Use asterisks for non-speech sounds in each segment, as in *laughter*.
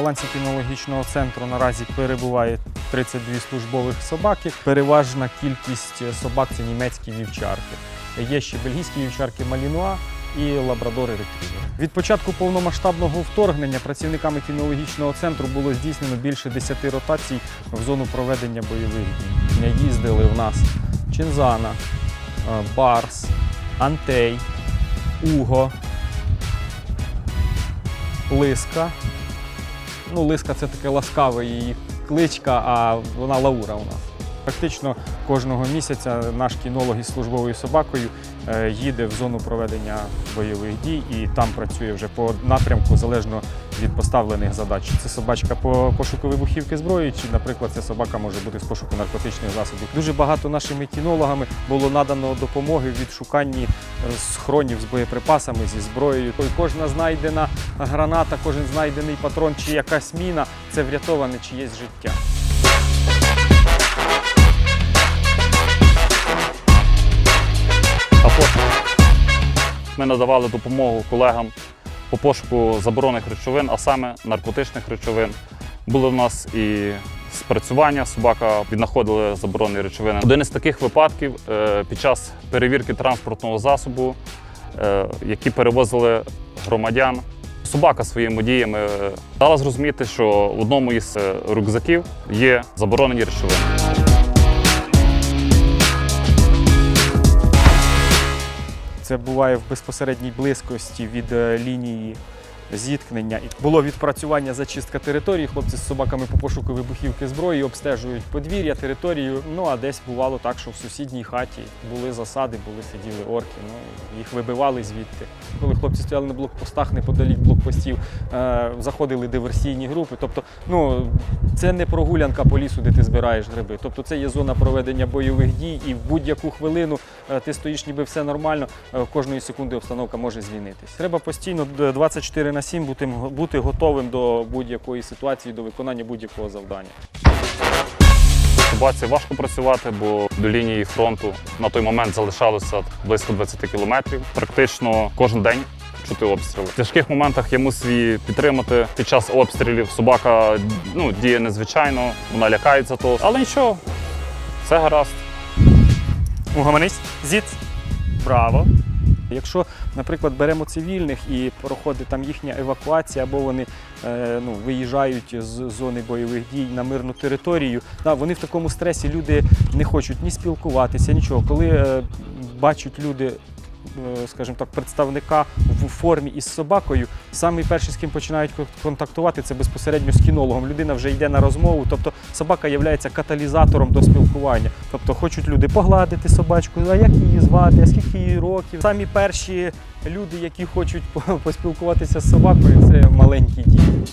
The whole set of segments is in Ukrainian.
вихованці кінологічного центру наразі перебуває 32 службових собаки. Переважна кількість собак це німецькі вівчарки. Є ще бельгійські вівчарки Малінуа і лабрадори ретривери. Від початку повномасштабного вторгнення працівниками кінологічного центру було здійснено більше 10 ротацій в зону проведення бойових дій. Їздили в нас Чинзана, е, Барс, Антей, Уго, Лиска. Ну, Лиска це таке ласкаве її кличка, а вона Лаура у нас. Практично кожного місяця наш кінолог із службовою собакою е, їде в зону проведення бойових дій і там працює вже по напрямку залежно від поставлених задач. Це собачка по пошуку вибухівки зброї, чи, наприклад, ця собака може бути з пошуку наркотичних засобів. Дуже багато нашими кінологами було надано допомоги в відшуканні е, схронів з боєприпасами, зі зброєю. І Кожна знайдена граната, кожен знайдений патрон чи якась міна це врятоване чиєсь життя. Ми надавали допомогу колегам по пошуку заборонених речовин, а саме наркотичних речовин. Були в нас і спрацювання, собака віднаходили заборонені речовини. Один із таких випадків е, під час перевірки транспортного засобу, е, які перевозили громадян. Собака своїми діями е, дала зрозуміти, що в одному із рюкзаків є заборонені речовини. Це буває в безпосередній близькості від е, лінії зіткнення. Було відпрацювання зачистка території. Хлопці з собаками по пошуку вибухівки зброї обстежують подвір'я, територію. Ну а десь бувало так, що в сусідній хаті були засади, були сиділи орки. Ну їх вибивали звідти. Коли хлопці стояли на блокпостах, неподалік блокпостів, е, заходили диверсійні групи. Тобто, ну це не прогулянка по лісу, де ти збираєш гриби. Тобто, це є зона проведення бойових дій, і в будь-яку хвилину е, ти стоїш, ніби все нормально. е, Кожної секунди обстановка може змінитись. Треба постійно д- 24 на 7 бути, бути готовим до будь-якої ситуації, до виконання будь-якого завдання. Собаці важко працювати, бо до лінії фронту на той момент залишалося близько 20 кілометрів. Практично кожен день чути обстріли. В тяжких моментах я мусив її підтримати під час обстрілів. Собака ну, діє незвичайно, вона лякається того. Але нічого, все гаразд. Угомонись, зіц. Браво. Якщо, наприклад, беремо цивільних і проходить там їхня евакуація, або вони е, ну, виїжджають з зони бойових дій на мирну територію, да, вони в такому стресі люди не хочуть ні спілкуватися, нічого. Коли е, бачать люди, скажімо так, представника в формі із собакою, самий перший, з ким починають контактувати, це безпосередньо з кінологом. Людина вже йде на розмову, тобто собака є каталізатором до спілкування. Тобто хочуть люди погладити собачку, а як її звати, а скільки їй років. Самі перші люди, які хочуть по- поспілкуватися з собакою, це маленькі діти.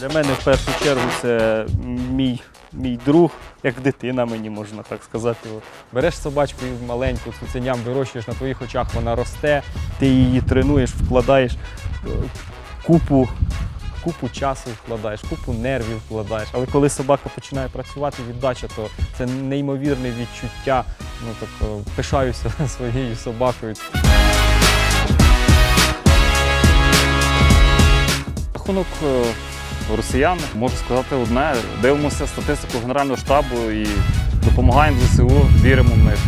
Для мене в першу чергу це мій, мій друг, як дитина мені можна так сказати. Береш собачку і маленьку, цуценям вирощуєш на твоїх очах, вона росте, ти її тренуєш, вкладаєш е, купу, купу часу вкладаєш, купу нервів вкладаєш. Але коли собака починає працювати, віддача, то це неймовірне відчуття. Ну так е, пишаюся *laughs* своєю собакою. Рахунок е, росіян, можу сказати одне. Дивимося статистику Генерального штабу і допомагаємо ЗСУ, віримо в них.